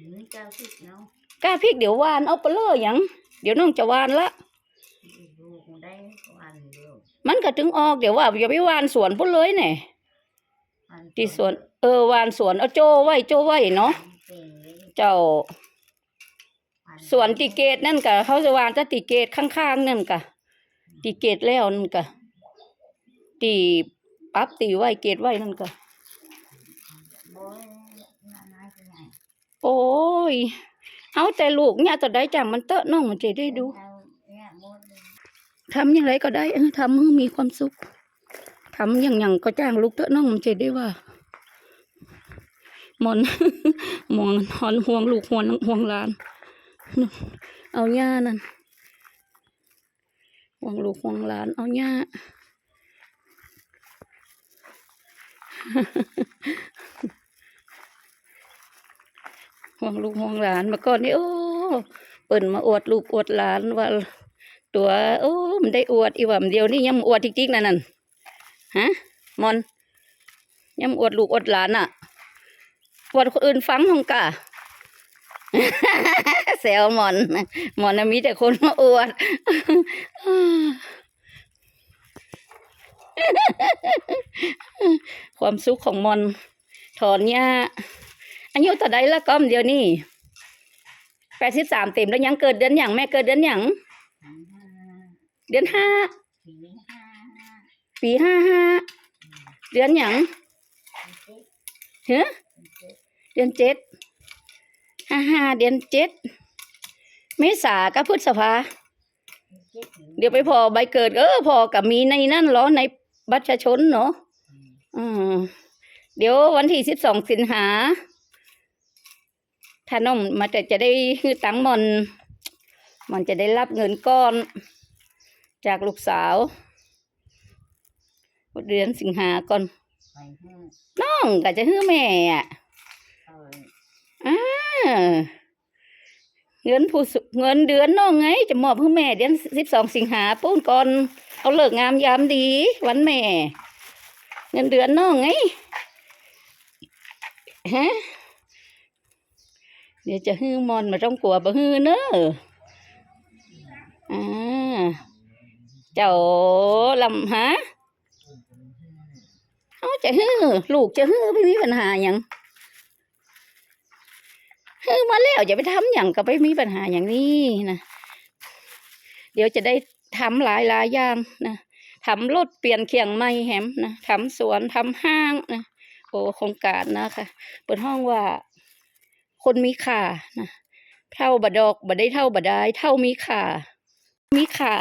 หืมเจ้าพริกเนาะกล้าพริกเดี๋ยวหวานเอาไปเลยหยังเดี๋ยวน้องจะหวานละลูกได้วันเดียวมันก็ถึงออกเดี๋ยวว่าอย่าไปหวานสวนพุ่นเลยเนี่ยวันที่สวนเออหวานสวนเอาโจไว้โจไว้เนาะเก่งเลยเจ้าวันสวนติเกตนั่นกะเขาจะหวานแต่ติเกตข้างๆนั่นกะติเกตแล้วนั่นกะตีปั๊บตีไว้เกตไว้นั่นกะ โอ้ยนานาจะไหน โอ้ ยเอาแต่ลูกเนี่ยจะได้จังมันเตอะน้องมันจะได้ดูเอาเนี่ยหมดเลยทำอย่างไรก็ได้เออทำให้มีความสุขทำอย่างอย่างก็จ้างลูกเตอะน้องมันจะได้ว่ามอนหมอนหอนห่วงลูกห่วงห่วงหลาน เอาหญ้านั่นห่วงลูกห่วงหลาน เอาหญ้า ห่ วงลูกห่วงหลานมาก่อนนี่โอ้เปิ่นมาอวดลูกอวดหลานว่า ตัว โอ้มันได้อวดอีหว่ามันเดียวนี่ยังอวดจริงๆนั่นนั่นฮะมอนยังอวดลูกอวดหลานอะอวดคนอื่นฟังหงกะแซวมอนมอนน่ะมีแต่คนมาอวดความสุขของมอนถอนหญ้า อายุต่าใดละก้อมเดียวนี่แปดสิบสามเต็มแล้วยังเกิดเดือนหยังแม่เกิดเดือนหยังหันห้าเดือนห้าสี่ห้าปีห้าห้าเดือนหยังเจ็ดเฮ้เดือนเจ็ดห้าห้าเดือนเจ็ดเมษากับพฤษภาเจ็ดเดี๋ยวไปพอใบเกิด เออพอกับมีในนั่นเหรอในบัตรประชาชนเนาะอืมเดี๋ยววันที่สิบสองสิงหา ถ้าน้องมาแต่จะได้ฮือตังมอนมันจะได้รับเงินก้อน จากลูกสาวเดือนสิงหาก่อนน้องก็จะฮื้อแม่อะเอาอ่าเงินผู้เงินเดือนน้องไง จะมอบให้แม่เดือนสิบสองสิงหาปูนก่อน เอาเลิกงามยามดี วันแม่ เงินเดือนน้องไงฮะ เดี๋ยวจะฮื้อมอนมาต้องกลัวบ่ฮื้อเนอะอ่าเจ้าลำฮะเอาจะฮื้อลูกจะฮื้อไม่มีปัญหาหยังเออมาแล้วอย่าไปทำอย่างก็ไปมีปัญหาอย่างนี้นะเดี๋ยวจะได้ทำหลายหลายอย่างนะทำรถเปลี่ยนเคียงไม้แฮมนะทำสวนทำห้างนะโอ้โครงการนะคะเปิดห้องว่า คนมีค่านะเท่าบดดอกบดได้เท่าบดได้ เท่ามีค่ามีค่า